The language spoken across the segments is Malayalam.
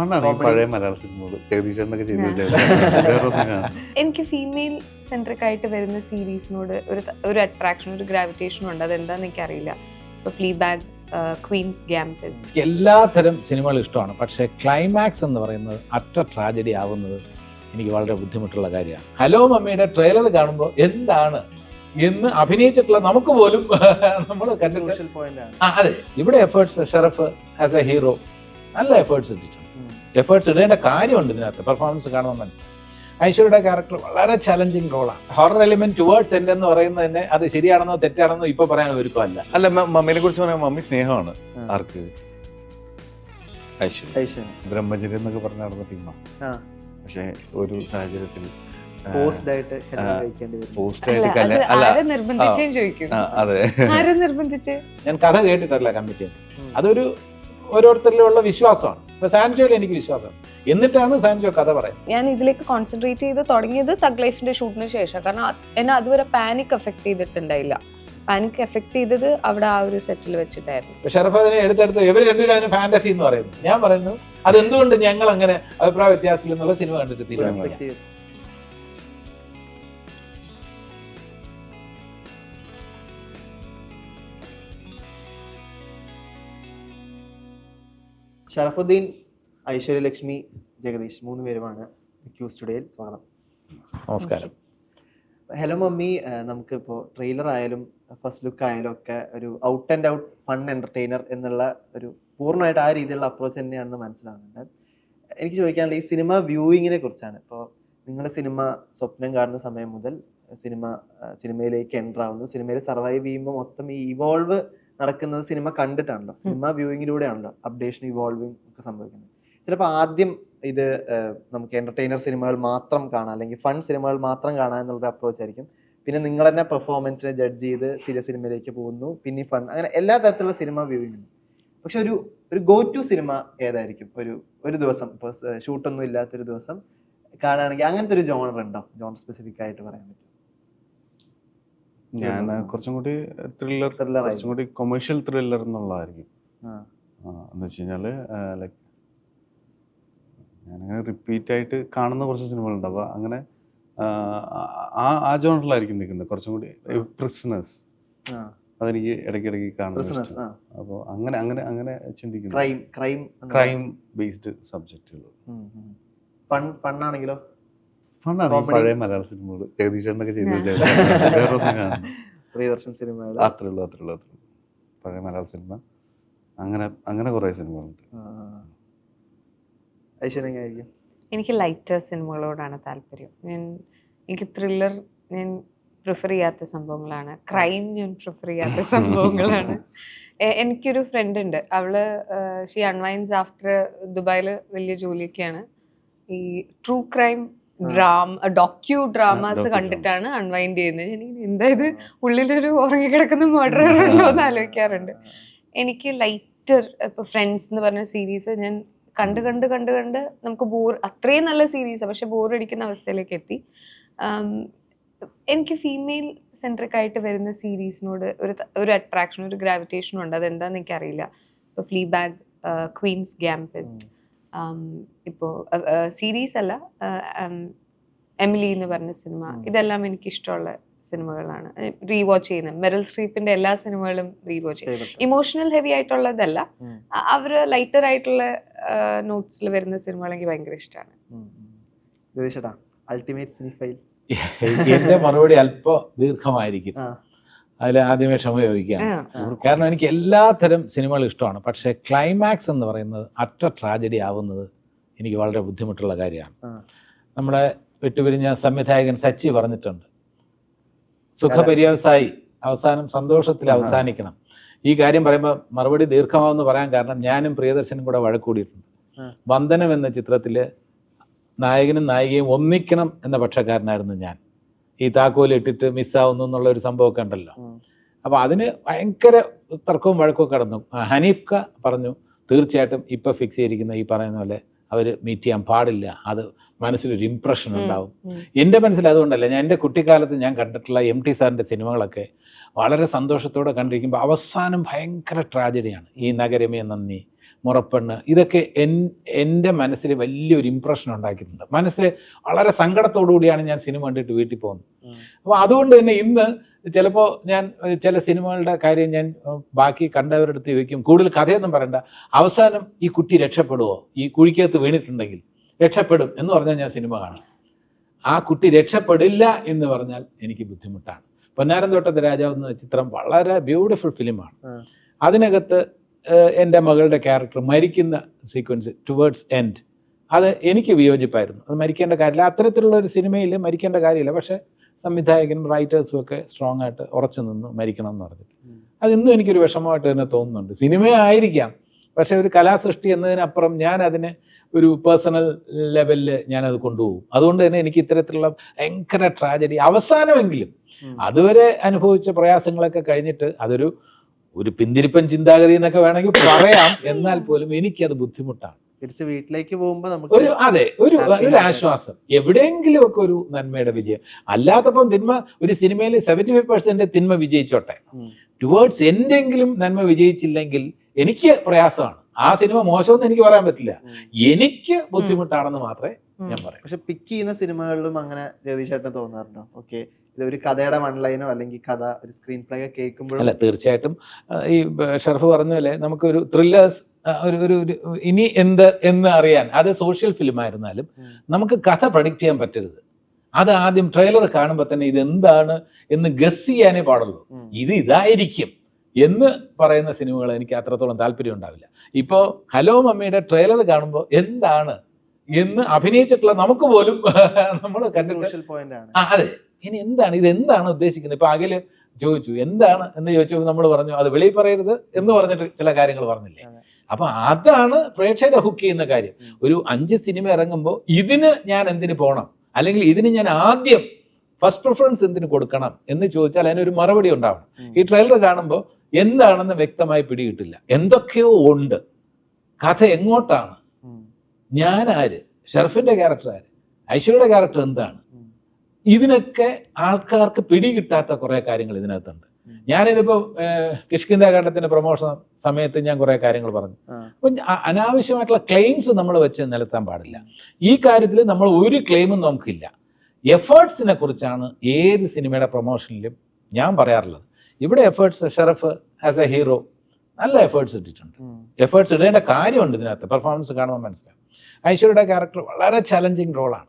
ഫണ്ണാണ്. പഴയ മലയാള സിനിമകൾ എനിക്ക് ഫീമെയിൽ സെൻട്രിക് ആയിട്ട് വരുന്ന സീരീസിനോട് ഒരു ഒരു അട്രാക്ഷൻ ഒരു ഗ്രാവിറ്റേഷൻ ഉണ്ട്. അതെന്താന്ന് എനിക്ക് അറിയില്ല ഫ്ലീ ബാഗ് ക്വീൻസ് ഗ്യാംപിറ്റ് എല്ലാ തരം സിനിമകളും ഇഷ്ടമാണ്. പക്ഷേ ക്ലൈമാക്സ് എന്ന് പറയുന്നത് അറ്റ ട്രാജഡി ആവുന്നത് എനിക്ക് വളരെ ബുദ്ധിമുട്ടുള്ള കാര്യമാണ്. ഹലോ മമ്മിയുടെ ട്രെയിലർ കാണുമ്പോൾ എന്താണ്? എന്ന് അഭിനയിച്ചിട്ടുള്ള നമുക്ക് പോലും നമ്മൾ കണ്ടിട്ട് അതെ. ഇവിടെ efforts Sharaf as a hero നല്ല എഫേർട്സ് ഇട്ടിട്ടുണ്ട്. എഫേർട്സ് ഇടേണ്ട കാര്യമുണ്ട് ഇതിനകത്ത്. പെർഫോമൻസ് കാണുമ്പോൾ മനസ്സിൽ ഐശ്വര്യയുടെ ക്യാരക്ടർ വളരെ ചലഞ്ചിങ് റോളാണ് ഹൊറർ എലിമെന്റ് ടുവേർഡ്സ് എന്റെ എന്ന് പറയുന്നത് തന്നെ അത് ശരിയാണെന്നോ തെറ്റാണെന്നോ ഇപ്പൊ പറയാൻ ഒരുക്കമല്ല. അല്ല മമ്മിനെ കുറിച്ച് പറയാൻ മമ്മി സ്നേഹമാണ്. ആർക്ക്? ഐശ്വര്യ. ബ്രഹ്മചര്യം എന്നൊക്കെ പറഞ്ഞ നടന്ന ടീമാണ് ആ. പക്ഷെ ഒരു സാഹചര്യത്തിൽ ഞാൻ കഥ കേട്ടിട്ടല്ല കമ്മിറ്റി. അതൊരു ഓരോരുത്തരിലുള്ള വിശ്വാസമാണ്. ഇപ്പൊ സാൻജോയിൽ എനിക്ക് വിശ്വാസം. എന്നിട്ടാണ് സാൻജോ കഥ പറയുന്നത്. ഞാൻ ഇതിലേക്ക് കോൺസെൻട്രേറ്റ് ചെയ്ത് തുടങ്ങിയത് തഗ് ലൈഫിന്റെ ഷൂട്ടിന് ശേഷം. കാരണം അത് എന്നെ അതുവരെ പാനിക് എഫക്ട് ചെയ്തിട്ടുണ്ടായില്ല. പാനിക് എഫക്ട് ചെയ്തത് അവിടെ ആ ഒരു സെറ്റിൽ വെച്ചിട്ടായിരുന്നു. ഷറഫ് അതിനെ എടുത്തെടുത്ത് ഇവർ രണ്ടുപേരും അതിന് ഫാന്റസി എന്ന് പറയുന്നു. ഞാൻ പറയുന്നു അതെന്തുകൊണ്ട് ഞങ്ങൾ അങ്ങനെ അഭിപ്രായ വ്യത്യാസത്തിൽ എന്നുള്ള സിനിമ കണ്ടിട്ട് തീരുമാനിക്കാം? ഷറഫുദ്ദീൻ ഐശ്വര്യലക്ഷ്മി ജഗദീഷ് മൂന്ന് പേരുമാണ് ക്യൂ സ്റ്റുഡിയോയിൽ സ്വാഗതം. നമസ്കാരം. ഹലോ മമ്മി നമുക്കിപ്പോൾ ട്രെയിലർ ആയാലും ഫസ്റ്റ് ലുക്ക് ആയാലും ഒക്കെ ഒരു out and out fun entertainer എന്നുള്ള ഒരു പൂർണമായിട്ട് ആ രീതിയിലുള്ള അപ്രോച്ച് തന്നെയാണെന്ന് മനസ്സിലാവുന്നുണ്ട്. എനിക്ക് ചോദിക്കാനുള്ള ഈ സിനിമ വ്യൂയിങ്ങിനെ കുറിച്ചാണ്. ഇപ്പോൾ നിങ്ങളുടെ സിനിമ സ്വപ്നം കാണുന്ന സമയം മുതൽ സിനിമ സിനിമയിലേക്ക് എന്റർ ആവുന്നു. സിനിമയിൽ സർവൈവ് ചെയ്യുമ്പോൾ മൊത്തം ഈ ഇവോൾവ് നടക്കുന്നത് സിനിമ കണ്ടിട്ടാണല്ലോ. സിനിമ വ്യൂയിങ്ങിലൂടെയാണല്ലോ അപ്ഡേഷൻ ഇവോൾവിങ് ഒക്കെ സംഭവിക്കുന്നത്. ചിലപ്പോൾ ആദ്യം ഇത് നമുക്ക് എന്റർടൈനർ സിനിമകൾ മാത്രം കാണാം അല്ലെങ്കിൽ ഫൺ സിനിമകൾ മാത്രം കാണാം എന്നുള്ളൊരു അപ്രോച്ച് ആയിരിക്കും. പിന്നെ നിങ്ങൾ തന്നെ പെർഫോമൻസിനെ ജഡ്ജ് ചെയ്ത് സീരിയസ് സിനിമയിലേക്ക് പോകുന്നു പിന്നെ ഫൺ അങ്ങനെ എല്ലാ തരത്തിലുള്ള സിനിമ വ്യൂവിങ് ഉണ്ട്. പക്ഷെ ഒരു ഒരു ഗോ ടു സിനിമ ഏതായിരിക്കും? ഒരു ഒരു ദിവസം ഇപ്പോൾ ഷൂട്ടൊന്നും ഇല്ലാത്തൊരു ദിവസം കാണുകയാണെങ്കിൽ അങ്ങനത്തെ ഒരു ജോണർ ഉണ്ടോ? ജോണർ സ്പെസിഫിക് ആയിട്ട് പറയാൻ പറ്റും ഞാൻ കുറച്ചും കൂടി ത്രില്ലർ കുറച്ചും കൂടി കൊമേഴ്ഷ്യൽ ത്രില്ലർ എന്നുള്ളതായിരിക്കും. എന്ന് വെച്ച് കഴിഞ്ഞാൽ ലൈക്ക് ഞാനങ്ങനെ റിപ്പീറ്റ് ആയിട്ട് കാണുന്ന കുറച്ച് സിനിമകളുണ്ട്. അപ്പൊ അങ്ങനെ ആ, ആ ജോണറിലായിരിക്കും നിൽക്കുന്നത്. കുറച്ചും കൂടി പ്രിസണേഴ്സ്. അതെനിക്ക് ഇടയ്ക്കിടയ്ക്ക് കാണുന്നത്. അപ്പോൾ അങ്ങനെ അങ്ങനെ അങ്ങനെ ചിന്തിക്കുന്നു. ക്രൈം ക്രൈം ക്രൈം ബേസ്ഡ് സബ്ജക്റ്റുകൾ ഫൺ ഫണ്ണാണെങ്കിലോ ഫണ്ണാണ് പഴയ മലയാള സിനിമകൾ ജഗദീശനൊക്കെ ചെയ്തു പ്രിയദർശൻ സിനിമകൾ അത്രേ ഉള്ളൂ അത്രേ ഉള്ളൂ അത്രേ പഴയ മലയാള സിനിമ. അങ്ങനെ അങ്ങനെ കുറേ സിനിമകളുണ്ട്. എനിക്ക് ലൈറ്റർ സിനിമകളോടാണ് താല്പര്യം. ഞാൻ എനിക്ക് ത്രില്ലർ ഞാൻ പ്രിഫർ ചെയ്യാത്ത സംഭവങ്ങളാണ്. ക്രൈം ഞാൻ പ്രിഫർ ചെയ്യാത്ത സംഭവങ്ങളാണ്. എനിക്കൊരു ഫ്രണ്ട് ഉണ്ട്. അവൾ ഷീ അൺവൈൻസ് ആഫ്റ്റർ ദുബായിൽ വലിയ ജോലിയൊക്കെയാണ്. ഈ true crime drama docu dramas കണ്ടിട്ടാണ് അൺവൈൻഡ് ചെയ്യുന്നത്. എനിക്ക് എന്താ ഇത്? ഉള്ളിലൊരു ഉറങ്ങിക്കിടക്കുന്ന മർഡർ ഉണ്ടോ എന്ന് ആലോചിക്കാറുണ്ട്. എനിക്ക് ലൈറ്റർ ഇപ്പൊ ഫ്രണ്ട്സ് എന്ന് പറഞ്ഞ സീരീസ് ഞാൻ കണ്ട് കണ്ട് കണ്ട് കണ്ട് നമുക്ക് ബോർ അത്രയും നല്ല സീരീസ് പക്ഷെ ബോർ അടിക്കുന്ന അവസ്ഥയിലേക്ക് എത്തി. എനിക്ക് ഫീമെയിൽ സെൻട്രിക് ആയിട്ട് വരുന്ന സീരീസിനോട് ഒരു ഒരു അട്രാക്ഷൻ ഒരു ഗ്രാവിറ്റേഷൻ ഉണ്ട്. അതെന്താന്ന് എനിക്കറിയില്ല. ഇപ്പോൾ ഫ്ലീ ബാഗ് ക്വീൻസ് ഗ്യാംപിറ്റ് ഇപ്പോൾ സീരീസ് അല്ല എമിലി എന്ന് പറഞ്ഞ സിനിമ ഇതെല്ലാം എനിക്ക് ഇഷ്ടമുള്ള സിനിമകളാണ് റീവാച്ച് ചെയ്യുന്നത്. മെറൽ സ്ട്രീപ്പിന്റെ എല്ലാ സിനിമകളും റീവാച്ച് ചെയ്യും. ഇമോഷണൽ ഹെവി ആയിട്ടുള്ളതല്ല. അവർ അവർ ലൈറ്റർ ആയിട്ടുള്ള നോട്ട്സിൽ വരുന്ന സിനിമകൾ എനിക്ക് ഭയങ്കര ഇഷ്ടമാണ്. അൾട്ടിമേറ്റ് സിനിഫൈൽ എന്റെ മറുപടി അല്പ ദീർഘമായിരിക്കും. അതിൽ ആദ്യമേ ക്ഷമ ചോദിക്കാം കാരണം എനിക്ക് എല്ലാത്തരം സിനിമകളും ഇഷ്ടമാണ്. പക്ഷേ ക്ലൈമാക്സ് എന്ന് പറയുന്നത് അറ്റ ട്രാജഡി ആവുന്നത് എനിക്ക് വളരെ ബുദ്ധിമുട്ടുള്ള കാര്യമാണ്. നമ്മളെ നമ്മുടെ വിട്ടുപിരിഞ്ഞ സംവിധായകൻ സച്ചി പറഞ്ഞിട്ടുണ്ട്. സുഖപര്യവസായി അവസാനം സന്തോഷത്തിൽ അവസാനിക്കണം. ഈ കാര്യം പറയുമ്പോൾ മറുപടി ദീർഘമാവെന്ന് പറയാൻ കാരണം ഞാനും പ്രിയദർശനും കൂടെ വഴക്കൂടിയിട്ടുണ്ട്. വന്ദനം എന്ന ചിത്രത്തിൽ നായകനും നായികയും ഒന്നിക്കണം എന്ന പക്ഷക്കാരനായിരുന്നു ഞാൻ. ഈ താക്കോൽ ഇട്ടിട്ട് മിസ്സാവുന്നു എന്നുള്ള ഒരു സംഭവമൊക്കെ ഉണ്ടല്ലോ. അപ്പോൾ അപ്പൊ അതിന് ഭയങ്കര തർക്കവും വഴക്കവും കടന്നു ഹനീഫ് പറഞ്ഞു തീർച്ചയായിട്ടും ഇപ്പൊ ഫിക്സ് ചെയ്തിരിക്കുന്ന ഈ പറയുന്ന പോലെ അവർ മീറ്റ് ചെയ്യാൻ പാടില്ല. അത് മനസ്സിലൊരു ഇംപ്രഷൻ ഉണ്ടാവും. എന്റെ മനസ്സിൽ അതുകൊണ്ടല്ല ഞാൻ എന്റെ കുട്ടിക്കാലത്ത് ഞാൻ കണ്ടിട്ടുള്ള എം ടി സാറിന്റെ സിനിമകളൊക്കെ വളരെ സന്തോഷത്തോടെ കണ്ടിരിക്കുമ്പോൾ അവസാനം ഭയങ്കര ട്രാജഡിയാണ് ഈ നഗരമേ നന്ദി. മുറപ്പെണ്ണ്. ഇതൊക്കെ എൻ എന്റെ മനസ്സിൽ വലിയൊരു ഇമ്പ്രഷൻ ഉണ്ടാക്കിയിട്ടുണ്ട്. മനസ്സ് വളരെ സങ്കടത്തോടു കൂടിയാണ് ഞാൻ സിനിമ കണ്ടിട്ട് വീട്ടിൽ പോകുന്നത്. അപ്പോൾ അതുകൊണ്ട് തന്നെ ഇന്ന് ചിലപ്പോൾ ഞാൻ ചില സിനിമകളുടെ കാര്യം ഞാൻ ബാക്കി കണ്ടവരുടെ അടുത്ത് ചോദിക്കും കൂടുതൽ കഥയൊന്നും പറയണ്ട. അവസാനം ഈ കുട്ടി രക്ഷപ്പെടുമോ ഈ കുഴിക്കകത്ത് വീണിട്ടുണ്ടെങ്കിൽ രക്ഷപ്പെടും എന്ന് പറഞ്ഞാൽ ഞാൻ സിനിമ കാണും. ആ കുട്ടി രക്ഷപ്പെടില്ല എന്ന് പറഞ്ഞാൽ എനിക്ക് ബുദ്ധിമുട്ടാണ്. പൊന്നാരൻ തോട്ടത്തെ രാജാവ് എന്ന ചിത്രം വളരെ ബ്യൂട്ടിഫുൾ ഫിലിമാണ്. അതിനകത്ത് എന്റെ മകളുടെ ക്യാരക്ടർ മരിക്കുന്ന സീക്വൻസ് ടുവേർഡ്സ് എൻഡ്. അത് എനിക്ക് വിയോജിപ്പായിരുന്നു. അത് മരിക്കേണ്ട കാര്യമില്ല. അത്തരത്തിലുള്ള ഒരു സിനിമയിൽ മരിക്കേണ്ട കാര്യമില്ല. പക്ഷേ സംവിധായകനും റൈറ്റേഴ്സും ഒക്കെ സ്ട്രോങ് ആയിട്ട് ഉറച്ചു നിന്ന് മരിക്കണം എന്ന് പറഞ്ഞു. അത് ഇന്നും എനിക്കൊരു വിഷമമായിട്ട് തന്നെ തോന്നുന്നുണ്ട്. സിനിമയായിരിക്കാം പക്ഷേ ഒരു കലാസൃഷ്ടി എന്നതിനപ്പുറം ഞാൻ അതിനെ ഒരു പേഴ്സണൽ ലെവലിൽ ഞാനത് കൊണ്ടുപോകും. അതുകൊണ്ട് തന്നെ എനിക്ക് ഇത്തരത്തിലുള്ള ഭയങ്കര ട്രാജഡി അവസാനമെങ്കിലും അതുവരെ അനുഭവിച്ച പ്രയാസങ്ങളൊക്കെ കഴിഞ്ഞിട്ട് അതൊരു ഒരു പിന്തിരിപ്പൻ ചിന്താഗതി എന്നൊക്കെ വേണമെങ്കിൽ പറയാം. എന്നാൽ പോലും എനിക്കത് ബുദ്ധിമുട്ടാണ്. തിരിച്ച് വീട്ടിലേക്ക് പോകുമ്പോ ഒരു നമുക്ക് ഒരു അതെ ഒരു ആശ്വാസം. എവിടെയെങ്കിലും ഒക്കെ ഒരു നന്മയുടെ വിജയം. അല്ലാത്തപ്പം തിന്മ ഒരു സിനിമയിൽ സെവന്റി ഫൈവ് പെർസെന്റ് തിന്മ വിജയിച്ചോട്ടെ. ടുവേർഡ്സ് എന്തെങ്കിലും നന്മ വിജയിച്ചില്ലെങ്കിൽ എനിക്ക് പ്രയാസമാണ്. ആ സിനിമ മോശമെന്ന് എനിക്ക് പറയാൻ പറ്റില്ല. എനിക്ക് ബുദ്ധിമുട്ടാണെന്ന് മാത്രമേ ഞാൻ പറയാം. പക്ഷെ പിക്ക് ചെയ്യുന്ന സിനിമകളിലും അങ്ങനെ ജഗദീഷേട്ടന് തോന്നാറുണ്ടോ? ഓക്കെ ഇത് ഒരു കഥയുടെ വൺ ലൈനോ അല്ലെങ്കിൽ കഥ ഒരു സ്ക്രീൻ പ്ലേ കേൾക്കുമ്പോഴും അല്ല തീർച്ചയായിട്ടും. ഈ ഷർഫ് പറഞ്ഞ പോലെ നമുക്കൊരു ത്രില്ലേഴ്സ് ഒരു ഒരു ഒരു ഇനി എന്ത് എന്ന് അറിയാൻ അത് സോഷ്യൽ ഫിലിം ആയിരുന്നാലും നമുക്ക് കഥ പ്രഡിക്റ്റ് ചെയ്യാൻ പറ്റരുത്. അത് ആദ്യം ട്രെയിലർ കാണുമ്പോൾ തന്നെ ഇത് എന്താണ് എന്ന് ഗസ് ചെയ്യാനേ പാടുള്ളൂ. ഇത് ഇതായിരിക്കും എന്ന് പറയുന്ന സിനിമകൾ എനിക്ക് അത്രത്തോളം താല്പര്യം ഉണ്ടാവില്ല. ഇപ്പോൾ ഹലോ മമ്മിയുടെ ട്രെയിലർ കാണുമ്പോൾ എന്താണ് എന്ന് അഭിനയിച്ചിട്ടുള്ള നമുക്ക് പോലും നമ്മൾ കണ്ടിട്ട് അതെ. ഇനി എന്താണ് ഇത് എന്താണ് ഉദ്ദേശിക്കുന്നത്? ഇപ്പൊ അഖിൽ ചോദിച്ചു എന്താണ് എന്ന് ചോദിച്ചപ്പോൾ നമ്മൾ പറഞ്ഞു അത് വെളിയിൽ പറയരുത് എന്ന് പറഞ്ഞിട്ട് ചില കാര്യങ്ങൾ പറഞ്ഞില്ലേ. അപ്പൊ അതാണ് പ്രേക്ഷകരെ ഹുക്ക് ചെയ്യുന്ന കാര്യം. ഒരു അഞ്ച് സിനിമ ഇറങ്ങുമ്പോൾ ഇതിന് ഞാൻ എന്തിന് പോകണം? അല്ലെങ്കിൽ ഇതിന് ഞാൻ ആദ്യം ഫസ്റ്റ് പ്രിഫറൻസ് എന്തിന് കൊടുക്കണം എന്ന് ചോദിച്ചാൽ അതിനൊരു മറുപടി ഉണ്ടാവണം. ഈ ട്രെയിലർ കാണുമ്പോൾ എന്താണെന്ന് വ്യക്തമായി പിടികിട്ടില്ല. എന്തൊക്കെയോ ഉണ്ട്. കഥ എങ്ങോട്ടാണ്. ഞാൻ ആര് ഷെർഫിന്റെ ക്യാരക്ടർ ആര്? ഐശ്വര്യയുടെ ക്യാരക്ടർ എന്താണ്? ഇതിനൊക്കെ ആൾക്കാർക്ക് പിടികിട്ടാത്ത കുറെ കാര്യങ്ങൾ ഇതിനകത്തുണ്ട്. ഞാനിതിപ്പോ കിഷ്കിന്ദ ഘട്ടത്തിന്റെ പ്രൊമോഷൻ സമയത്ത് ഞാൻ കുറെ കാര്യങ്ങൾ പറഞ്ഞു. അപ്പൊ അനാവശ്യമായിട്ടുള്ള ക്ലെയിംസ് നമ്മൾ വെച്ച് നിലത്താൻ പാടില്ല. ഈ കാര്യത്തിൽ നമ്മൾ ഒരു ക്ലെയിമും നമുക്കില്ല. എഫേർട്സിനെ കുറിച്ചാണ് ഏത് സിനിമയുടെ പ്രൊമോഷനിലും ഞാൻ പറയാറുള്ളത്. ഇവിടെ efforts Sharaf as a hero നല്ല എഫേർട്സ് ഇട്ടിട്ടുണ്ട്. എഫേർട്സ് ഇടേണ്ട കാര്യമുണ്ട് ഇതിനകത്ത്. പെർഫോമൻസ് കാണുമ്പോൾ മനസ്സിലാവും. ഐശ്വര്യയുടെ ക്യാരക്ടർ വളരെ ചലഞ്ചിങ് റോളാണ്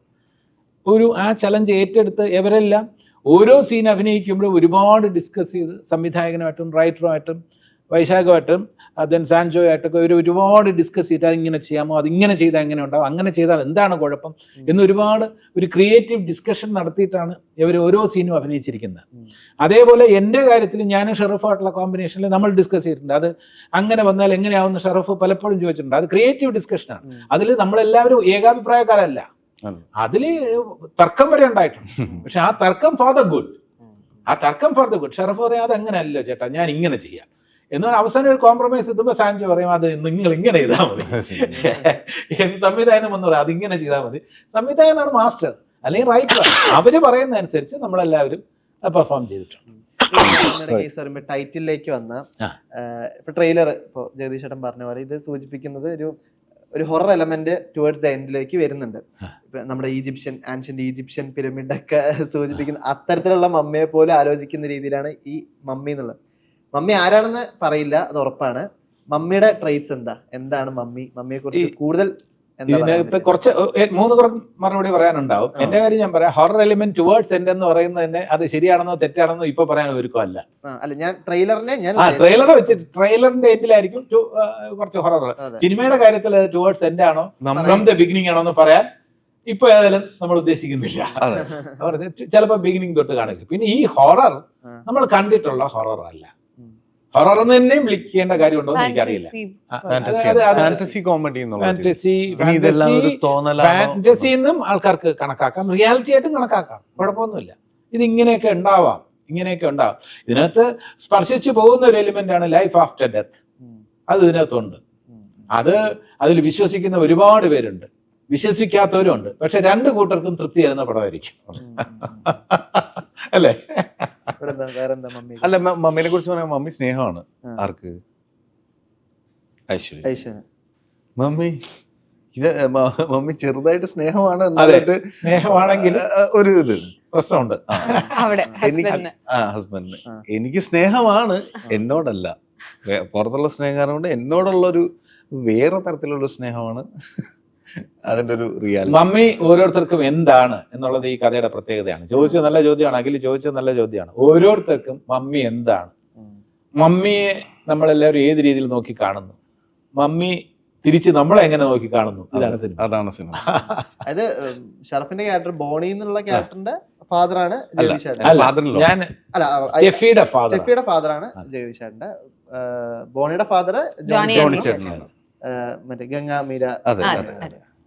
ഒരു ആ ചലഞ്ച് ഏറ്റെടുത്ത് ഇവരെല്ലാം ഓരോ സീൻ അഭിനയിക്കുമ്പോഴും ഒരുപാട് ഡിസ്കസ് ചെയ്ത് സംവിധായകനുമായിട്ടും റൈറ്ററുമായിട്ടും വൈശാഖുമായിട്ടും ദെൻ സാൻജോയായിട്ടൊക്കെ ഒരു ഒരുപാട് ഡിസ്കസ് ചെയ്തിട്ട് അതിങ്ങനെ ചെയ്യാമോ അതിങ്ങനെ ചെയ്താൽ എങ്ങനെ ഉണ്ടാവും അങ്ങനെ ചെയ്താൽ എന്താണ് കുഴപ്പം എന്ന് ഒരുപാട് ഒരു ക്രിയേറ്റീവ് ഡിസ്കഷൻ നടത്തിയിട്ടാണ് ഇവർ ഓരോ സീനും അഭിനയിച്ചിരിക്കുന്നത്. അതേപോലെ എന്റെ കാര്യത്തിൽ ഞാനും ഷെറഫായിട്ടുള്ള കോമ്പിനേഷനിൽ നമ്മൾ ഡിസ്കസ് ചെയ്തിട്ടുണ്ട്. അത് അങ്ങനെ വന്നാൽ എങ്ങനെയാവുന്ന ഷെറഫ് പലപ്പോഴും ചോദിച്ചിട്ടുണ്ട്. അത് ക്രിയേറ്റീവ് ഡിസ്കഷനാണ്. അതിൽ നമ്മളെല്ലാവരും ഏകാഭിപ്രായക്കാരല്ല. അതിൽ തർക്കം വരെ ഉണ്ടായിട്ടുണ്ട്. പക്ഷെ ആ തർക്കം ഫോർ ദ ഗുഡ് ആ തർക്കം ഫോർ ദ ഗുഡ് ഷെറഫ് പറയാം അത് അങ്ങനെയല്ലോ ചേട്ടാ ഞാൻ ഇങ്ങനെ ചെയ്യാം. എന്നാൽ അവസാനം ഒരു കോംപ്രമൈസ് എത്തുമ്പോൾ സാഞ്ചി പറയും അത് നിങ്ങൾ ഇങ്ങനെ ചെയ്താൽ മതി. എന്ന് സംവിധാനം എന്ന് പറയാം അതിങ്ങനെ ചെയ്താൽ മതി. സംവിധായകനാണ് മാസ്റ്റർ അല്ലെങ്കിൽ റൈറ്റർ അവർ പറയുന്ന അനുസരിച്ച് നമ്മളെല്ലാവരും പെർഫോം ചെയ്തിട്ടുണ്ട്. ടൈറ്റിലേക്ക് വന്ന. ഇപ്പൊ ട്രെയിലർ ഇപ്പൊ ജഗദീഷ് ചേട്ടൻ പറഞ്ഞ പോലെ ഇത് സൂചിപ്പിക്കുന്നത് ഒരു ഒരു ഹൊറർ എലമെന്റ് ടുവേർഡ്സ് ദ എൻഡിലേക്ക് വരുന്നുണ്ട്. നമ്മുടെ ഈജിപ്ഷ്യൻ ആൻഷ്യന്റ് ഈജിപ്ഷ്യൻ പിരമിഡ് ഒക്കെ സൂചിപ്പിക്കുന്ന അത്തരത്തിലുള്ള മമ്മിയെ പോലെ ആലോചിക്കുന്ന രീതിയിലാണ് ഈ മമ്മി എന്നുള്ളത്. മമ്മി ആരാണെന്ന് പറയില്ല അത് ഉറപ്പാണ്. മമ്മിയുടെ ട്രേറ്റ്സ് എന്താ? എന്താണ് മമ്മി? മമ്മിയെ കുറിച്ച് കൂടുതൽ ഇതിനകത്ത് കുറച്ച് മൂന്ന് കുറച്ച് മറുപടി പറയാനുണ്ടാവും. എന്റെ കാര്യം ഞാൻ പറയാം ഹൊറർ എലിമെന്റ് ടുവേർഡ്സ് എന്റെ എന്ന് പറയുന്നത് തന്നെ അത് ശരിയാണെന്നോ തെറ്റാണെന്നോ ഇപ്പൊ പറയാൻ ഒരുക്കമല്ല. അല്ല ഞാൻ ട്രെയിലറിനെ ഞാൻ ആ ട്രെയിലർ വെച്ച് ട്രെയിലറിന്റെ എൻഡിലായിരിക്കും കുറച്ച് ഹൊറർ സിനിമയുടെ കാര്യത്തിൽ ടുവേർഡ്സ് എന്റെ ആണോ? ഫ്രം ദ ബിഗിനിങ് ആണോ എന്ന് പറയാൻ ഇപ്പൊ ഏതായാലും നമ്മൾ ഉദ്ദേശിക്കുന്നില്ല. ചിലപ്പോ ചിലപ്പോൾ ബിഗിനിങ് തൊട്ട് കാണിക്കും പിന്നെ ഈ ഹൊറർ നമ്മൾ കണ്ടിട്ടുള്ള ഹൊറർ അല്ല. ഹൊറർ എന്ന് തന്നെയും വിളിക്കേണ്ട കാര്യമുണ്ടോ എന്ന് എനിക്കറിയില്ല. ഫാന്റസി കോമഡി ഫാന്റസി ഫാന്റസി എന്നും ആൾക്കാർക്ക് കണക്കാക്കാം. റിയാലിറ്റി ആയിട്ടും കണക്കാക്കാം. കുഴപ്പമൊന്നുമില്ല. ഇത് ഇങ്ങനെയൊക്കെ ഉണ്ടാവാം. ഇങ്ങനെയൊക്കെ ഉണ്ടാവാം. ഇതിനകത്ത് സ്പർശിച്ചു പോകുന്ന ഒരു എലിമെന്റ് ആണ് ലൈഫ് ആഫ്റ്റർ ഡെത്ത് അത് ഇതിനകത്തുണ്ട്. അത് അതിൽ വിശ്വസിക്കുന്ന ഒരുപാട് പേരുണ്ട്. വിശ്വസിക്കാത്തവരും ഉണ്ട് പക്ഷെ രണ്ട് കൂട്ടർക്കും തൃപ്തി തരുന്ന പടമായിരിക്കും. അല്ലേ? ഇവിടെന്താ? വേറെന്താ മമ്മി? അല്ല മമ്മീനെ കുറിച്ച് പറയാൻ മമ്മി സ്നേഹമാണ്. ആർക്ക്? ഐശ്വര്യ. ഐശ്വര്യ. മമ്മി ഇത് മമ്മി ചെറുതായിട്ട് സ്നേഹമാണ് സ്നേഹമാണെങ്കിൽ ഒരു ഇത്. പ്രശ്നമുണ്ട്. ഹസ്ബൻഡിന്. എനിക്ക് സ്നേഹമാണ് എന്നോടല്ല. പുറത്തുള്ള സ്നേഹം കാരണം കൊണ്ട് എന്നോടുള്ള ഒരു വേറെ തരത്തിലുള്ള സ്നേഹമാണ്. അതിന്റെ ഒരു റിയാലിറ്റി മമ്മി ഓരോരുത്തർക്കും എന്താണ് എന്നുള്ളത് ഈ കഥയുടെ പ്രത്യേകതയാണ്. ചോദിച്ചത് നല്ല ചോദ്യമാണ്. അഖിൽ ചോദിച്ചത് നല്ല ചോദ്യമാണ്. ഓരോരുത്തർക്കും മമ്മി എന്താണ്. മമ്മിയെ നമ്മളെല്ലാവരും ഏത് രീതിയിൽ നോക്കി കാണുന്നു? മമ്മി തിരിച്ച് നമ്മളെ എങ്ങനെ നോക്കി കാണുന്നു? അതാണ് സിനിമ. അതാണ് സിനിമ. അതായത് ഷറഫിന്റെ ക്യാരക്ടർ ബോണി എന്നുള്ള ക്യാരക്ടറിന്റെ ഫാദർ ആണ് ജഗദീഷ് ചേട്ടൻ. അല്ല ഫാദറിലോ? ഞാൻ സ്റ്റെഫിയുടെ ഫാദർ സ്റ്റെഫിയുടെ ഫാദറാണ്. അതെ. ജഗദീഷ് ചേട്ടന്റെ ബോണിയുടെ ഫാദർ ജോണി ജോണി ചേട്ടനാണ്. മറ്റേ ഗംഗാമീര.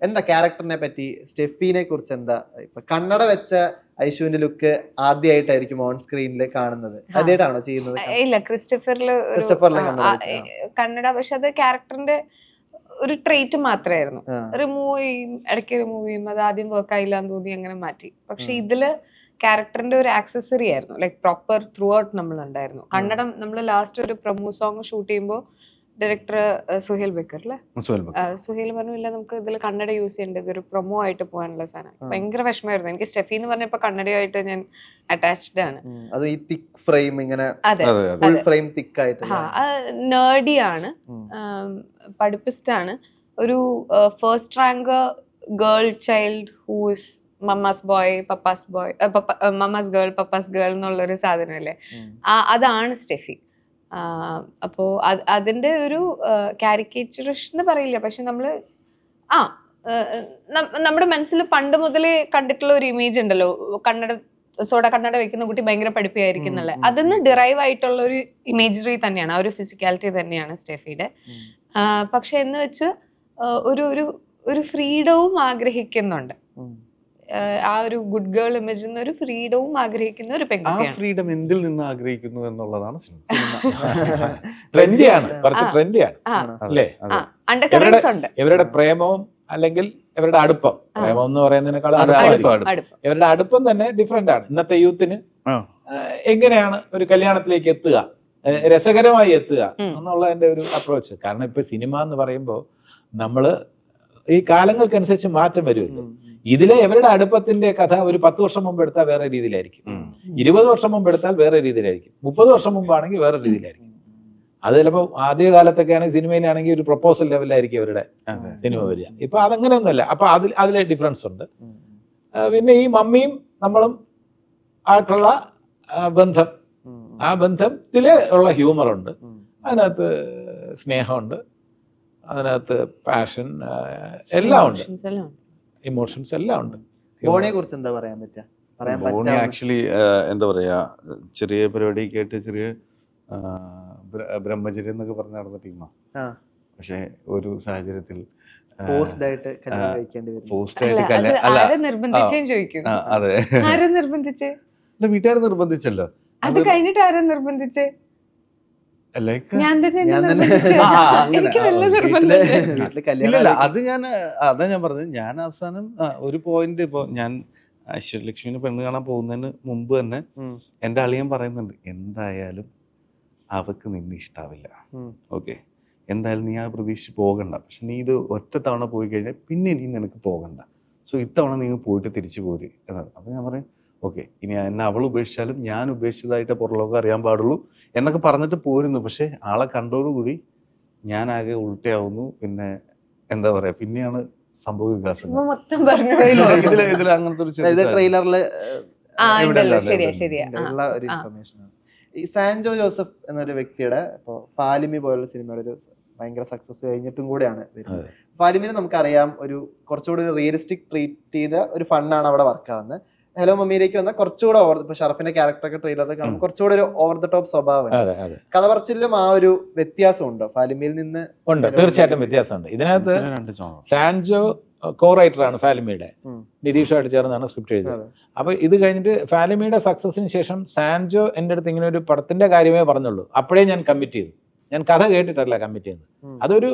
എന്താ ക്യാരക്ടറിനെ പറ്റി? സ്റ്റെഫിനെ കുറിച്ച് എന്താ ഇപ്പൊ കണ്ണട വെച്ച ഐശുവിന്റെ ലുക്ക് ആദ്യമായിട്ടായിരിക്കും ഓൺ സ്ക്രീനിൽ കാണുന്നത്. ആദ്യമായിട്ടാണോ ചെയ്യുന്നത് ഇല്ല ക്രിസ്റ്റഫറിൽ ഒരു കണ്ണട കന്നഡ പക്ഷെ അത് ക്യാരക്ടറിന്റെ ഒരു ട്രേറ്റ് മാത്രമായിരുന്നു റിമൂവ് ചെയ്യും ഇടയ്ക്ക് റിമൂവ് ചെയ്യും അത് ആദ്യം വർക്ക് ആയില്ല എന്ന് തോന്നി അങ്ങനെ മാറ്റി. പക്ഷെ ഇതിൽ ക്യാരക്ടറിന്റെ ഒരു ആക്സസറി ആയിരുന്നു. ലൈക് പ്രോപ്പർ ത്രൂ ഔട്ട് നമ്മൾ ഉണ്ടായിരുന്നു കണ്ണടം നമ്മൾ ലാസ്റ്റ് ഒരു പ്രൊമോ സോങ് ഷൂട്ട് ചെയ്യുമ്പോൾ ഡയറക്ടർ സുഹേൽ ബക്കർ. അല്ലേ സുഹേൽ പറഞ്ഞു ഇല്ല നമുക്ക് ഇതിൽ കന്നഡ യൂസ് ചെയ്യേണ്ടത് ഇതൊരു പ്രൊമോ ആയിട്ട് പോകാനുള്ള സാധനം. ഭയങ്കര വിഷമമായിരുന്നു. എനിക്ക് സ്റ്റെഫി എന്ന് പറഞ്ഞപ്പോ കന്നഡയായിട്ട് ഞാൻ അറ്റാച്ച്ഡ് ആണ്. അത് ഈ തിക്ക് ഫ്രെയിം ഇങ്ങനെ ഫുൾ ഫ്രെയിം തിക്ക് ആയിട്ട് നേർഡി ആണ്. പഠിപ്പിസ്റ്റ് ആണ്. ഒരു first rank girl child whose mamma's boy papa's boy mamma's girl papa's girl എന്നുള്ളൊരു സാധനമല്ലേ? അല്ലേ ആ അതാണ് സ്റ്റെഫി അപ്പോൾ അതിന്റെ ഒരു കാരിക്കേച്ചറിഷ് എന്ന് പറയില്ല. പക്ഷെ നമ്മൾ ആ നമ്മുടെ മനസ്സിൽ പണ്ട് മുതലേ കണ്ടിട്ടുള്ള ഒരു ഇമേജ് ഉണ്ടല്ലോ. കണ്ണട സോഡ കണ്ണട വെക്കുന്ന കുട്ടി ഭയങ്കര പഠിപ്പിയായിരിക്കും എന്നുള്ളത്. അതിന്ന് ഡിറൈവ് ആയിട്ടുള്ള ഒരു ഇമേജറി തന്നെയാണ്. ആ ഒരു ഫിസിക്കാലിറ്റി തന്നെയാണ് സ്റ്റെഫിയുടെ. പക്ഷെ എന്ന് വെച്ച് ഒരു ഒരു ഒരു ഫ്രീഡവും ആഗ്രഹിക്കുന്നുണ്ട്. ആ, ഒരു ഗുഡ് ഗേൾ ഇമേജിൽ നിന്ന് ഒരു ഫ്രീഡവും ആഗ്രഹിക്കുന്ന ഒരു ആ പെൺകുട്ടിയാണ്. ഫ്രീഡം എന്തിൽ നിന്ന് ആഗ്രഹിക്കുന്നു എന്നുള്ളതാണ് സിനിമ. ട്രെൻഡിയാണ് കുറച്ച് ട്രെൻഡിയാണ്. അല്ലേ? ഉണ്ട്. ഇവരുടെ പ്രേമവും അല്ലെങ്കിൽ ഇവരുടെ അടുപ്പം? പ്രേമം എന്ന് പറയുന്നതിനേക്കാൾ ഇവരുടെ അടുപ്പം. തന്നെ ഡിഫറെന്റ് ആണ്. ഇന്നത്തെ യൂത്തിന് എങ്ങനെയാണ് ഒരു കല്യാണത്തിലേക്ക് എത്തുക? രസകരമായി എത്തുക എന്നുള്ള എന്നുള്ളതിന്റെ ഒരു അപ്രോച്ച് കാരണം ഇപ്പൊ സിനിമ എന്ന് പറയുമ്പോൾ നമ്മൾ ഈ കാലങ്ങൾക്കനുസരിച്ച് മാറ്റം വരുമല്ലോ. ഇതിലെ ഇവരുടെ അടുപ്പത്തിന്റെ കഥ ഒരു പത്ത് വർഷം മുമ്പ് എടുത്താൽ വേറെ രീതിയിലായിരിക്കും. ഇരുപത് വർഷം മുമ്പ് എടുത്താൽ വേറെ രീതിയിലായിരിക്കും. മുപ്പത് വർഷം മുമ്പാണെങ്കിൽ വേറെ രീതിയിലായിരിക്കും. അത് ചിലപ്പോൾ ആദ്യ കാലത്തൊക്കെ ആണെങ്കിൽ സിനിമയിലാണെങ്കിൽ ഒരു പ്രപ്പോസൽ ലെവലായിരിക്കും അവരുടെ സിനിമ വരിക. ഇപ്പൊ അതങ്ങനെയൊന്നുമല്ല അപ്പൊ അതിൽ അതിലെ ഡിഫറൻസ് ഉണ്ട്. പിന്നെ ഈ മമ്മിയും നമ്മളും ആയിട്ടുള്ള ബന്ധം. ആ ബന്ധത്തിൽ ഉള്ള ഹ്യൂമർ ഉണ്ട്. ഉം. അതിനകത്ത് സ്നേഹമുണ്ട്. അതിനകത്ത് പാഷൻ എല്ലാം ഉണ്ട്. ഇമോഷൻസ് എല്ലാം ഉണ്ട്. ബോണിയെ കുറിച്ച് എന്താ പറയാൻ പറ്റുക? പറയാൻ ബോണി ആക്ച്വലി എന്താ പറയാ ചെറിയ പരിപാടി കേട്ട് ചെറിയ ബ്രഹ്മചര്യം എന്നൊക്കെ പറഞ്ഞ് നടന്ന ടീമാ ആ. പക്ഷെ ഒരു സാഹചര്യത്തിൽ നിർബന്ധിച്ചല്ലോ. അത് അത് കഴിഞ്ഞിട്ട് ആരെ നിർബന്ധിച്ച്? ലൈക്ക് ഞാൻ അത് ഞാൻ അതാ ഞാൻ പറഞ്ഞത്. ഞാൻ അവസാനം ഒരു പോയിന്റ് ഇപ്പൊ ഞാൻ ഐശ്വര്യലക്ഷ്മിനെ പെണ്ണ് കാണാൻ പോകുന്നതിന് മുമ്പ് തന്നെ എന്റെ എന്റെ അളിയൻ പറയുന്നുണ്ട് എന്തായാലും അവക്ക് നിന്നെ ഇഷ്ടാവില്ല. ഓക്കെ. എന്തായാലും നീ ആ പ്രതീക്ഷിച്ച് പോകണ്ട. പക്ഷെ നീ ഇത് ഒറ്റ തവണ പോയി കഴിഞ്ഞാൽ പിന്നെ ഇനി നിനക്ക് പോകണ്ട. സോ ഇത്തവണ നീ പോയിട്ട് തിരിച്ചു പോര് എന്നാണ്. അപ്പൊ ഞാൻ പറയും ഓക്കെ. ഇനി എന്നെ അവൾ ഉപേക്ഷിച്ചാലും ഞാൻ ഉപേക്ഷിച്ചതായിട്ട് പുറലോകം അറിയാൻ പാടുള്ളൂ. എന്നൊക്കെ പറഞ്ഞിട്ട് പോരുന്നു. പക്ഷെ ആളെ കണ്ടോടുകൂടി ഞാനാകെ ആകെ ഉൾട്ടയാവുന്നു. പിന്നെ എന്താ പറയാ പിന്നെയാണ് സംഭവ വികാസം മൊത്തം പറഞ്ഞു ഇതിൽ ഇതിൽ അങ്ങനത്തെ ഒരു ശരിയാ ഉള്ള ഒരു ഇൻഫർമേഷൻ ആണ്. ഈ സാൻജോ ജോസഫ് എന്നൊരു വ്യക്തിയുടെ ഇപ്പോൾ പാലിമി പോലുള്ള സിനിമയുടെ ഒരു ഭയങ്കര സക്സസ് കഴിഞ്ഞിട്ടും കൂടെയാണ്. പാലിമിനെ നമുക്കറിയാം ഒരു കുറച്ചുകൂടി റിയലിസ്റ്റിക് ട്രീറ്റ് ചെയ്ത ഒരു ഫണ്ണാണ് അവിടെ വർക്ക് ആവുന്നത്. ഹലോ മമ്മിയിലേക്ക് വന്ന കുറച്ചുകൂടെ ഓവർ ഇപ്പൊ ഷറഫിന്റെ ക്യാരക്ടറൊക്കെ ട്രെയിലറിൽ കാണുമ്പോൾ കുറച്ചുകൂടെ ഒരു ഓവർ ദ ടോപ്പ് സ്വഭാവം അതെ അതെ. കഥ പറച്ചിലും ആ ഒരു വ്യത്യാസം ഉണ്ടോ? ഫാലിമിയിൽ നിന്ന് ഉണ്ട് തീർച്ചയായിട്ടും വ്യത്യാസമുണ്ട്. ഇതിനകത്ത്. സാൻജോ കോ ആണ് ഫാലിമിയുടെ. നിതീഷുമായിട്ട് ചേർന്നാണ് സ്ക്രിപ്റ്റ് എഴുതിയത്. അപ്പൊ ഇത് കഴിഞ്ഞിട്ട് ഫാലിമിയുടെ സക്സസിന് ശേഷം സാൻജോ എന്റെ അടുത്ത് ഇങ്ങനെ ഒരു പടത്തിന്റെ കാര്യമേ പറഞ്ഞുള്ളൂ. അപ്പോഴേ ഞാൻ കമ്മിറ്റ് ചെയ്തു. ഞാൻ കഥ കേട്ടിട്ടല്ല കമ്മിറ്റ് ചെയ്തത് അതൊരു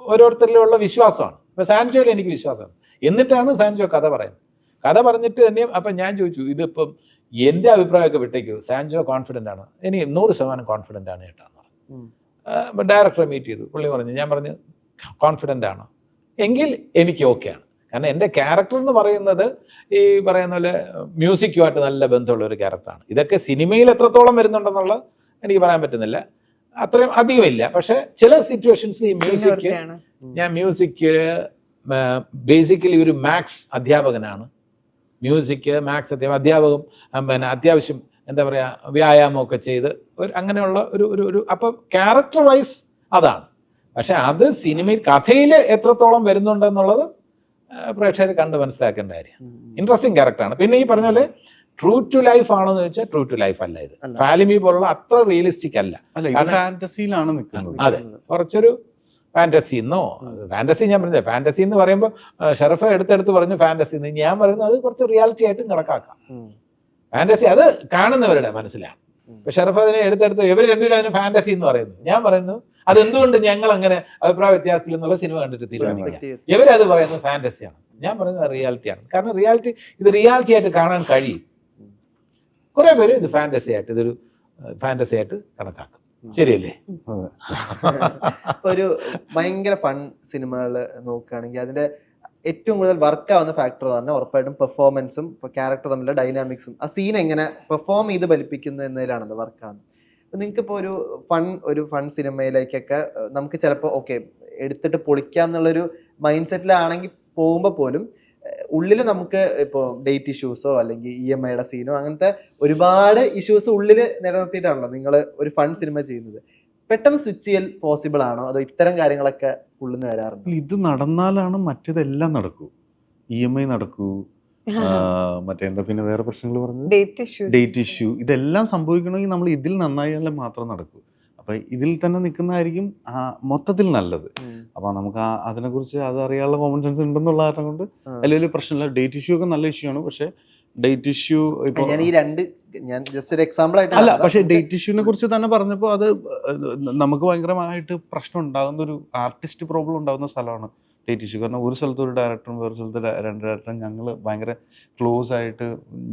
ഓരോരുത്തരിലുള്ള വിശ്വാസമാണ്. ഇപ്പൊ സാൻജോയിൽ എനിക്ക് വിശ്വാസമാണ്. എന്നിട്ടാണ് സാൻജോ കഥ പറയുന്നത്. കഥ പറഞ്ഞിട്ട് തന്നെയും അപ്പൊ ഞാൻ ചോദിച്ചു ഇതിപ്പം എന്റെ അഭിപ്രായമൊക്കെ വിട്ടേക്കു. സാൻജോ കോൺഫിഡന്റ് ആണ്. ഇനി നൂറ് ശതമാനം കോൺഫിഡന്റ് ആണ് ചേട്ടാ എന്ന്. പറഞ്ഞു. ഡയറക്ടറെ മീറ്റ് ചെയ്തു. പുള്ളി പറഞ്ഞു ഞാൻ പറഞ്ഞു കോൺഫിഡന്റ് ആണ്. എങ്കിൽ എനിക്ക് ഓക്കെയാണ് കാരണം എന്റെ ക്യാരക്ടർ എന്ന് പറയുന്നത് ഈ പറയുന്ന പോലെ മ്യൂസിക്കുമായിട്ട് നല്ല ബന്ധമുള്ള ഒരു ക്യാരക്ടറാണ് ഇതൊക്കെ സിനിമയിൽ എത്രത്തോളം വരുന്നുണ്ടെന്നുള്ള എനിക്ക് പറയാൻ പറ്റുന്നില്ല. അത്രയും അധികമില്ല പക്ഷെ ചില സിറ്റുവേഷൻസിൽ ഈ മ്യൂസിക് ഞാൻ മ്യൂസിക് ബേസിക്കലി ഒരു മാത്സ് അധ്യാപകനാണ്. മ്യൂസിക് മാത്സ് അധ്യാപകം അധ്യാപകം പിന്നെ അത്യാവശ്യം എന്താ പറയുക വ്യായാമമൊക്കെ ചെയ്ത് ഒരു അങ്ങനെയുള്ള ഒരു ഒരു ഒരു അപ്പം ക്യാരക്ടർ വൈസ് അതാണ്. പക്ഷെ അത് സിനിമയിൽ കഥയിൽ എത്രത്തോളം വരുന്നുണ്ടെന്നുള്ളത് പ്രേക്ഷകർ കണ്ട് മനസ്സിലാക്കേണ്ട കാര്യം. ഇൻട്രസ്റ്റിംഗ് ക്യാരക്ടറാണ് പിന്നെ ഈ പറഞ്ഞ പോലെ ട്രൂ ടു ലൈഫ് ആണോ എന്ന് ചോദിച്ചാൽ ട്രൂ ടു ലൈഫ് അല്ല ഇത്. ഫാലിമി പോലുള്ള അത്ര റിയലിസ്റ്റിക് അല്ല. ഫാന്റസിയിലാണ് നിൽക്കുന്നത്. അതെ. കുറച്ചൊരു ഫാന്റസി എന്നോ? ഫാന്റസി ഞാൻ പറഞ്ഞത് ഫാന്റസി എന്ന് പറയുമ്പോൾ ഷെറഫ് എടുത്തെടുത്ത് പറഞ്ഞു ഫാന്റസി എന്ന്. ഞാൻ പറയുന്നത് അത് കുറച്ച് റിയാലിറ്റി ആയിട്ടും കണക്കാക്കാം. ഫാന്റസി അത് കാണുന്നവരുടെ മനസ്സിലാണ്. ഷെറഫ് അതിനെ എടുത്തെടുത്ത് ഇവർ രണ്ടുപേരും അതിന് ഫാന്റസി എന്ന് പറയുന്നു. ഞാൻ പറയുന്നു അതെന്തുകൊണ്ട് ഞങ്ങൾ അങ്ങനെ അഭിപ്രായ വ്യത്യാസത്തിൽ എന്നുള്ള സിനിമ കണ്ടിട്ട് തീരുമാനിക്കുക ഇവരത് പറയുന്നത് ഫാന്റസിയാണ് ഞാൻ പറയുന്നത് റിയാലിറ്റിയാണ് കാരണം റിയാലിറ്റി ഇത് റിയാലിറ്റി ആയിട്ട് കാണാൻ കഴിയും. കുറെ പേര് ഇത് ഫാന്റസി ആയിട്ട് ഇതൊരു ഫാന്റസി ആയിട്ട് കണക്കാക്കും. ശരിയല്ലേ? ഒരു ഭയങ്കര ഫൺ സിനിമകൾ നോക്കുകയാണെങ്കിൽ അതിന്റെ ഏറ്റവും കൂടുതൽ വർക്ക് ആവുന്ന ഫാക്ടർ പറഞ്ഞാൽ ഉറപ്പായിട്ടും പെർഫോമൻസും ക്യാരക്ടർ തമ്മിലുള്ള ഡൈനാമിക്സും ആ സീൻ എങ്ങനെ പെർഫോം ചെയ്ത് ഫലിപ്പിക്കുന്നു എന്നതിലാണല്ലോ വർക്ക് ആവുന്നത്. അപ്പൊ നിങ്ങൾക്ക് ഇപ്പോൾ ഒരു ഫൺ ഒരു ഫൺ സിനിമയിലേക്കൊക്കെ നമുക്ക് ചിലപ്പോൾ ഓക്കെ എടുത്തിട്ട് പൊളിക്കാം എന്നുള്ളൊരു മൈൻഡ് സെറ്റിലാണെങ്കിൽ പോകുമ്പോൾ പോലും ഉള്ളിൽ നമുക്ക് ഇപ്പോൾ ഡേറ്റ് ഇഷ്യൂസോ അല്ലെങ്കിൽ ഇ എം ഐയുടെ സീനോ അങ്ങനത്തെ ഒരുപാട് ഇഷ്യൂസ് ഉള്ളിൽ നിലനിർത്തിയിട്ടാണല്ലോ നിങ്ങൾ ഒരു ഫൺ സിനിമ ചെയ്യുന്നത്. പെട്ടെന്ന് സ്വിച്ച് ചെയ്യൽ പോസിബിൾ ആണോ? അതോ ഇത്തരം കാര്യങ്ങളൊക്കെ ഉള്ളിൽ നിന്ന് വരാറുണ്ട് ഇത് നടന്നാലാണ് മറ്റേതെല്ലാം നടക്കൂ. ഇ എം ഐ നടക്കൂ മറ്റേന്താ പിന്നെ വേറെ പ്രശ്നങ്ങൾ പറഞ്ഞു ഡേറ്റ് ഇഷ്യൂ ഇതെല്ലാം സംഭവിക്കണമെങ്കിൽ നമ്മൾ ഇതിൽ നന്നായാലേ മാത്രം നടക്കൂ. അപ്പൊ ഇതിൽ തന്നെ നിൽക്കുന്നതായിരിക്കും മൊത്തത്തിൽ നല്ലത്. അപ്പൊ നമുക്ക് അതിനെ അതിനെക്കുറിച്ച് അത് അറിയാനുള്ള കോമൺ സെൻസ് ഉണ്ടെന്നുള്ള കാരണം കൊണ്ട്. അതിൽ വലിയ പ്രശ്നമില്ല. ഡേറ്റ് ഇഷ്യൂ ഒക്കെ നല്ല ഇഷ്യൂ ആണ്. പക്ഷെ ഡേറ്റ് ഇഷ്യൂ ഇപ്പൊ ഞാൻ ഈ രണ്ട് ഞാൻ ജസ്റ്റ് ഒരു എക്സാമ്പിൾ ആയിട്ട് അല്ല പക്ഷെ ഡേറ്റ് ഇഷ്യൂവിനെ കുറിച്ച് തന്നെ പറഞ്ഞപ്പോൾ അത് നമുക്ക് ഭയങ്കരമായിട്ട് പ്രശ്നം ഉണ്ടാകുന്ന ഒരു ആർട്ടിസ്റ്റ് പ്രോബ്ലം ഉണ്ടാകുന്ന സ്ഥലമാണ് ഡേറ്റ് ഇഷ്യൂ കാരണം ഒരു സ്ഥലത്ത് ഒരു ഡയറക്ടറും വേറെ സ്ഥലത്ത് രണ്ട് ഡയറക്ടറും ഞങ്ങൾ ഭയങ്കര ക്ലോസ് ആയിട്ട്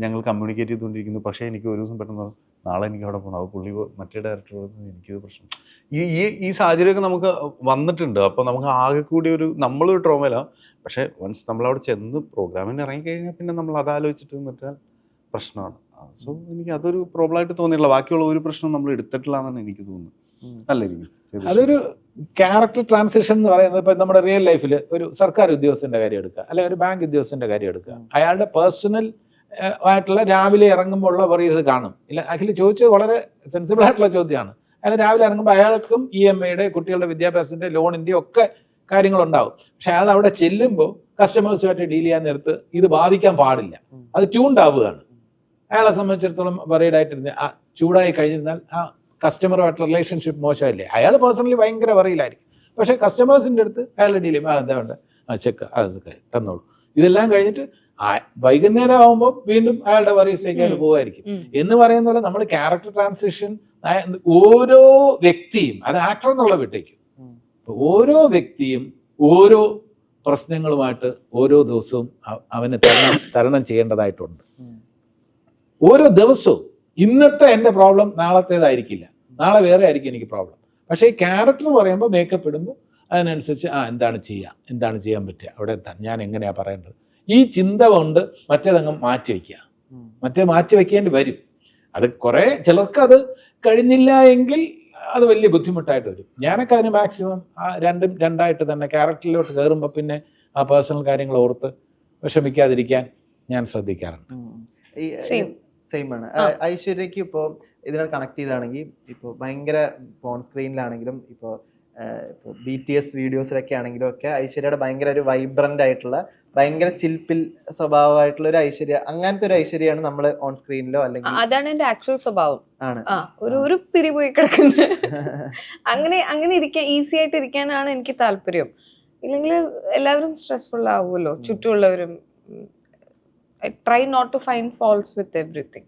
ഞങ്ങൾ കമ്മ്യൂണിക്കേറ്റ് ചെയ്തുകൊണ്ടിരിക്കുന്നു. പക്ഷേ എനിക്ക് ഒരു ദിവസം പെട്ടെന്ന് നാളെ എനിക്ക് അവിടെ പോകണം അപ്പോൾ പുള്ളി മറ്റേ ഡയറക്ടർ പറഞ്ഞു എനിക്കിത് പ്രശ്നം. ഈ ഈ ഈ സാഹചര്യമൊക്കെ നമുക്ക് വന്നിട്ടുണ്ട്. അപ്പോൾ നമുക്ക് ആകെ കൂടി ഒരു നമ്മളൊരു ട്രോമയിലാണ് പക്ഷേ വൺസ് നമ്മളവിടെ ചെന്ന് പ്രോഗ്രാമിന് ഇറങ്ങിക്കഴിഞ്ഞാൽ പിന്നെ നമ്മൾ അത് ആലോചിച്ചിട്ട് നിന്നിട്ടാൽ പ്രശ്നമാണ്. സോ എനിക്ക് അതൊരു പ്രോബ്ലം ആയിട്ട് തോന്നിയില്ല ബാക്കിയുള്ള ഒരു പ്രശ്നം നമ്മൾ എടുത്തിട്ടില്ല എന്നാണ് എനിക്ക് തോന്നുന്നത്. നല്ല രീതിയിൽ. അതൊരു ക്യാരക്ടർ ട്രാൻസിഷൻ എന്ന് പറയുന്നത് ഇപ്പൊ നമ്മുടെ റിയൽ ലൈഫിൽ ഒരു സർക്കാർ ഉദ്യോഗസ്ഥന്റെ കാര്യം എടുക്കുക. അല്ലെങ്കിൽ ഒരു ബാങ്ക് ഉദ്യോഗസ്ഥന്റെ കാര്യം എടുക്കുക. അയാളുടെ പേഴ്സണൽ ആയിട്ടുള്ള രാവിലെ ഇറങ്ങുമ്പോൾ ഉള്ള പറയത് കാണും. ഇല്ല അഖിൽ ചോദിച്ചത് വളരെ സെൻസിബിൾ ആയിട്ടുള്ള ചോദ്യമാണ്. അയാൾ രാവിലെ ഇറങ്ങുമ്പോൾ അയാൾക്കും ഇ എം ഐയുടെ കുട്ടികളുടെ വിദ്യാഭ്യാസത്തിന്റെ ലോണിന്റെ ഒക്കെ കാര്യങ്ങളുണ്ടാവും. പക്ഷെ അയാൾ അവിടെ ചെല്ലുമ്പോൾ കസ്റ്റമേഴ്സുമായിട്ട് ഡീൽ ചെയ്യാൻ നേരത്ത് ഇത് ബാധിക്കാൻ പാടില്ല. അത് ട്യൂൺഡ് ആവുകയാണ്. അയാളെ സംബന്ധിച്ചിടത്തോളം വറീഡ് ആയിട്ടിരുന്ന ആ ചൂടായി കഴിഞ്ഞിരുന്നാൽ ആ കസ്റ്റമറുമായിട്ട് റിലേഷൻഷിപ്പ് മോശമല്ലേ? അയാൾ പേഴ്സണലി ഭയങ്കര വറയിലായിരിക്കും പക്ഷെ കസ്റ്റമേഴ്സിന്റെ അടുത്ത് അയാളുടെ ഡീൽ ചെയ്യുമ്പോൾ എന്താ വേണ്ട? ആ ചെക്ക് അതൊക്കെ തന്നോളൂ. ഇതെല്ലാം കഴിഞ്ഞിട്ട് വൈകുന്നേരം ആവുമ്പോൾ വീണ്ടും അയാളുടെ വറീസിലേക്ക് അയാൾ. പോകുമായിരിക്കും എന്ന് പറയുന്ന പോലെ നമ്മൾ ക്യാരക്ടർ ട്രാൻസിഷൻ ഓരോ വ്യക്തിയും അത് ആക്ടർ എന്നുള്ള വിട്ടേക്കും. ഓരോ വ്യക്തിയും ഓരോ പ്രശ്നങ്ങളുമായിട്ട് ഓരോ ദിവസവും അവ- അവന് തരണം തരണം ചെയ്യേണ്ടതായിട്ടുണ്ട്. ഓരോ ദിവസവും ഇന്നത്തെ എന്റെ പ്രോബ്ലം നാളത്തേതായിരിക്കില്ല. നാളെ വേറെ ആയിരിക്കും എനിക്ക് പ്രോബ്ലം പക്ഷേ ഈ ക്യാരക്ടർ പറയുമ്പോൾ മേക്കപ്പ് ഇടുമ്പോൾ അതിനനുസരിച്ച് ആ എന്താണ് ചെയ്യുക എന്താണ് ചെയ്യാൻ പറ്റുക? അവിടെ ഞാൻ എങ്ങനെയാണ് പറയേണ്ടത്? ഈ ചിന്ത കൊണ്ട് മറ്റേതങ്ങ് മാറ്റി വയ്ക്കുക. മറ്റേ മാറ്റി വയ്ക്കേണ്ടി വരും. അത് കുറേ ചിലർക്ക് അത് കഴിഞ്ഞില്ല എങ്കിൽ അത് വലിയ ബുദ്ധിമുട്ടായിട്ട് വരും. ഞാനൊക്കെ അതിന് മാക്സിമം ആ രണ്ടും രണ്ടായിട്ട് തന്നെ ക്യാരക്ടറിലോട്ട് കയറുമ്പോൾ പിന്നെ ആ പേഴ്സണൽ കാര്യങ്ങൾ ഓർത്ത് വിഷമിക്കാതിരിക്കാൻ ഞാൻ ശ്രദ്ധിക്കാറുണ്ട്. സെയിമാണ് സെയിം ആണ്. ഐശ്വര്യക്ക് ഇപ്പോൾ ഇതിനെ കണക്ട് ചെയ്താണെങ്കിൽ ഇപ്പോൾ ഭയങ്കര ഫോൺ സ്ക്രീനിലാണെങ്കിലും ഇപ്പോൾ ഇപ്പോൾ ബി ടി എസ് വീഡിയോസിലൊക്കെ ആണെങ്കിലും ഒക്കെ ഐശ്വര്യയുടെ ഭയങ്കര ഒരു വൈബ്രന്റ് ആയിട്ടുള്ള ഭയങ്കര ചിൽപ്പിൽ സ്വഭാവമായിട്ടുള്ള ഒരു ഐശ്വര്യ അങ്ങനത്തെ ഒരു ഐശ്വര്യമാണ് നമ്മൾ ഓൺ സ്ക്രീനിലോ അല്ലെങ്കിൽ അതാണ് എന്റെ ആക്ച്വൽ സ്വഭാവം. ആണ്. ഒരു ഒരു പിരി പോയി കിടക്കുന്നത് അങ്ങനെ അങ്ങനെ ഇരിക്കാൻ ഈസി ആയിട്ട് ഇരിക്കാനാണ് എനിക്ക് താല്പര്യം. ഇല്ലെങ്കിൽ എല്ലാവരും സ്ട്രെസ്ഫുൾ ആവുമല്ലോ. ചുറ്റുമുള്ളവരും I try not to find faults with everything.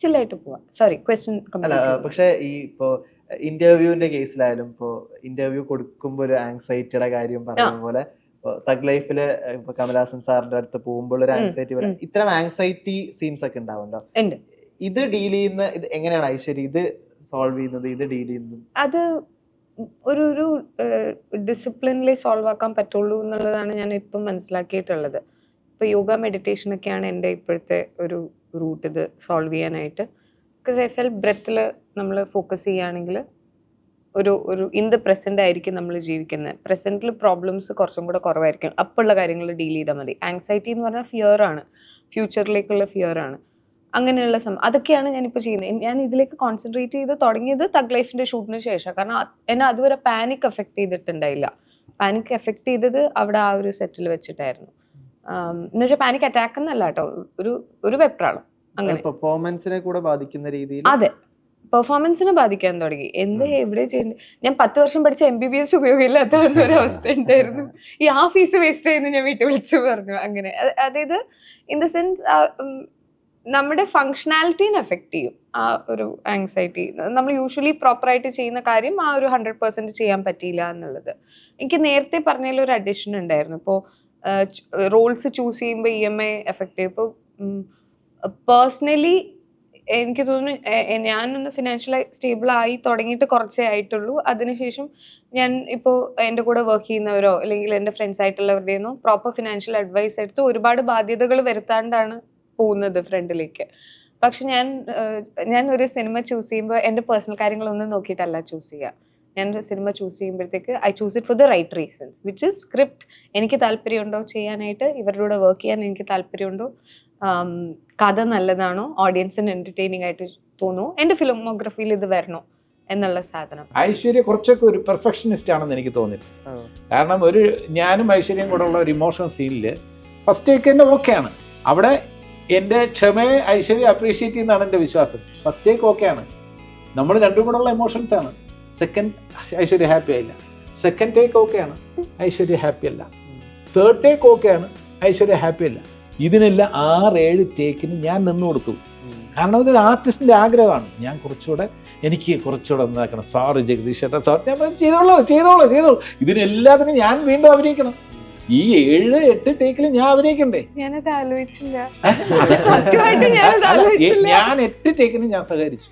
ചില്ലായിട്ട് പോവാ. സോറി ക്വസ്റ്റ്യൻ പക്ഷെ ഈ ഇപ്പോ ഇന്റർവ്യൂവിന്റെ കേസിലായാലും ഇപ്പോ ഇന്റർവ്യൂ കൊടുക്കുമ്പോ ഒരു ആങ്സൈറ്റിയുടെ കാര്യം പറയുന്ന പോലെ തഗ് ലൈഫിൽ ഇപ്പൊ കമലഹാസൻ സാറിന്റെ അടുത്ത് പോകുമ്പോൾ ഒരു ആങ്സൈറ്റി ഉം. ഇത്തരം ആങ്സൈറ്റി സീൻസ് ഒക്കെ ഉണ്ടാവുമല്ലോ? ഇത് ഡീൽ ചെയ്യുന്ന ഇത് എങ്ങനെയാണ് ഐശ്വര്യ? ഇത് സോൾവ് ചെയ്യുന്നത് ഇത് ഡീൽ ചെയ്യുന്നത്? അത് ഒരു ഒരു ഡിസിപ്ലിനിൽ സോൾവ് ആക്കാൻ പറ്റുള്ളൂ എന്നുള്ളതാണ് ഞാൻ ഇപ്പം മനസ്സിലാക്കിയിട്ടുള്ളത്. ഇപ്പൊ യോഗ മെഡിറ്റേഷൻ ഒക്കെയാണ് എന്റെ ഇപ്പോഴത്തെ ഒരു റൂട്ട് ഇത് സോൾവ് ചെയ്യാനായിട്ട്. ബിക്കോസ് ഐ ഫെൽ ബ്രെത്തിൽ നമ്മൾ ഫോക്കസ് ചെയ്യുകയാണെങ്കിൽ ഒരു ഒരു ഇൻ ദ പ്രസന്റ് ആയിരിക്കും നമ്മൾ ജീവിക്കുന്നത് പ്രസന്റിൽ പ്രോബ്ലംസ് കുറച്ചും കൂടെ കുറവായിരിക്കും. അപ്പുള്ള കാര്യങ്ങൾ ഡീൽ ചെയ്താൽ മതി. ആങ്സൈറ്റി എന്ന് പറഞ്ഞാൽ ഫിയർ ആണ്. ഫ്യൂച്ചറിലേക്കുള്ള ഫിയർ ആണ്. അങ്ങനെയുള്ള സമയം അതൊക്കെയാണ് ഞാനിപ്പോൾ ചെയ്യുന്നത് ഞാൻ ഇതിലേക്ക് കോൺസെൻട്രേറ്റ് ചെയ്ത് തുടങ്ങിയത് തഗ് ലൈഫിന്റെ ഷൂട്ടിന് ശേഷം കാരണം എന്നെ അതുവരെ പാനിക് എഫക്റ്റ് ചെയ്തിട്ടുണ്ടായില്ല. പാനിക് എഫക്റ്റ് ചെയ്തത് അവിടെ ആ ഒരു സെറ്റിൽ വെച്ചിട്ടായിരുന്നു. എന്ന് വെച്ചാൽ പാനിക് അറ്റാക്ക് എന്നല്ല കേട്ടോ. ഒരു ഒരു വെപ്രാളം. അങ്ങനെ. പെർഫോമൻസിനെ കൂടെ ബാധിക്കുന്ന രീതിയിൽ അതെ. പെർഫോമൻസിനെ ബാധിക്കാൻ തുടങ്ങി. എന്ത് എവിടെ ചെയ്യുന്നത് ഞാൻ പത്ത് വർഷം പഠിച്ച എം ബി ബി എസ് ഉപയോഗമില്ലാത്ത ഒരു അവസ്ഥ ഉണ്ടായിരുന്നു. ഈ ആ ഫീസ് വേസ്റ്റ് ചെയ്യുന്നു ഞാൻ വീട്ടിൽ വിളിച്ചു പറഞ്ഞു. അങ്ങനെ. അതായത് ഇൻ ദ സെൻസ് നമ്മുടെ ഫങ്ഷണാലിറ്റീനെ എഫക്റ്റ് ചെയ്യും. ആ ഒരു ആങ്സൈറ്റി നമ്മൾ യൂഷ്വലി പ്രോപ്പറായിട്ട് ചെയ്യുന്ന കാര്യം ആ ഒരു ഹൺഡ്രഡ് പെർസെന്റ് ചെയ്യാൻ പറ്റിയില്ല എന്നുള്ളത്. എനിക്ക് നേരത്തെ പറഞ്ഞതിൽ ഒരു അഡിഷൻ ഉണ്ടായിരുന്നു. ഇപ്പോൾ റോൾസ് ചൂസ് ചെയ്യുമ്പോൾ ഇ എം ഐ എഫക്റ്റ് ചെയ്യും. ഇപ്പോൾ പേഴ്സണലി എനിക്ക് തോന്നുന്നു ഞാനൊന്ന് ഫിനാൻഷ്യലായി സ്റ്റേബിൾ ആയി തുടങ്ങിയിട്ട് കുറച്ചേ ആയിട്ടുള്ളൂ. അതിനുശേഷം ഞാൻ ഇപ്പോൾ എന്റെ കൂടെ വർക്ക് ചെയ്യുന്നവരോ അല്ലെങ്കിൽ എന്റെ ഫ്രണ്ട്സ് ആയിട്ടുള്ളവരുടെ ഒന്നും പ്രോപ്പർ ഫിനാൻഷ്യൽ അഡ്വൈസ് എടുത്ത് ഒരുപാട് ബാധ്യതകൾ വരുത്താണ്ടാണ് പോകുന്നത് ഫ്രണ്ടിലേക്ക് പക്ഷെ ഞാൻ ഞാൻ ഒരു സിനിമ ചൂസ് ചെയ്യുമ്പോൾ എന്റെ പേഴ്സണൽ കാര്യങ്ങളൊന്നും നോക്കിയിട്ടല്ല ചൂസ് ചെയ്യുക. ഞാൻ സിനിമ ചൂസ് ചെയ്യുമ്പോഴത്തേക്ക് I choose it for the right reasons which is script എനിക്ക് താല്പര്യമുണ്ടോ ചെയ്യാനായിട്ട് ഇവരുടെ കൂടെ വർക്ക് ചെയ്യാൻ എനിക്ക് താല്പര്യമുണ്ടോ കഥ നല്ലതാണോ? ഓഡിയൻസിന് എന്റർടൈനിങ് ആയിട്ട് തോന്നുമോ എന്റെ ഫിലിമോഗ്രഫിയിൽ ഇത് വരണോ എന്നുള്ള സാധനം. ഐശ്വര്യ കുറച്ചൊക്കെ ഒരു പെർഫെക്ഷനിസ്റ്റ് ആണെന്ന് എനിക്ക് തോന്നി കാരണം ഒരു ഞാനും ഐശ്വര്യം കൂടെ ഉള്ള ഒരു ഇമോഷണൽ സീനിൽ ഫസ്റ്റ് ടേക്ക് തന്നെ ആണ്. അവിടെ എന്റെ ക്ഷമയെ ഐശ്വര്യ അപ്രീഷിയേറ്റ് ചെയ്യുന്നതാണ് എന്റെ വിശ്വാസം. ഫസ്റ്റ് ടേക്ക് ഓക്കെയാണ് നമ്മൾ രണ്ടും കൂടെ ഉള്ള ഇമോഷൻസ് ആണ്. സെക്കൻഡ് ഐശ്വര്യ ഹാപ്പി ആയില്ല. സെക്കൻഡ് ടേക്ക് ഓക്കെയാണ് ഐശ്വര്യ ഹാപ്പി അല്ല. തേർഡ് ടേക്ക് ഓക്കെയാണ് ഐശ്വര്യ ഹാപ്പി അല്ല. ഇതിനെല്ലാം ആറ് ഏഴ് ടേക്കിന് ഞാൻ നിന്നു കൊടുത്തു. കാരണം ഇതൊരു ആർട്ടിസ്റ്റിന്റെ ആഗ്രഹമാണ്. ഞാൻ കുറച്ചുകൂടെ എനിക്ക് കുറച്ചുകൂടെ എന്താക്കണം സോറി ജഗദീഷ് ചേട്ടാ സോറി ഞാൻ ചെയ്തോളൂ ചെയ്തോളൂ ചെയ്തോളൂ. ഇതിനെല്ലാത്തിനും ഞാൻ വീണ്ടും അഭിനയിക്കണം. ഈ ഏഴ് എട്ട് ടേക്കിൽ ഞാൻ അഭിനയിക്കണ്ടേ? ഞാനത് ആലോചിച്ചില്ല. ഞാൻ എട്ട് ടേക്കിന് ഞാൻ സഹകരിച്ചു.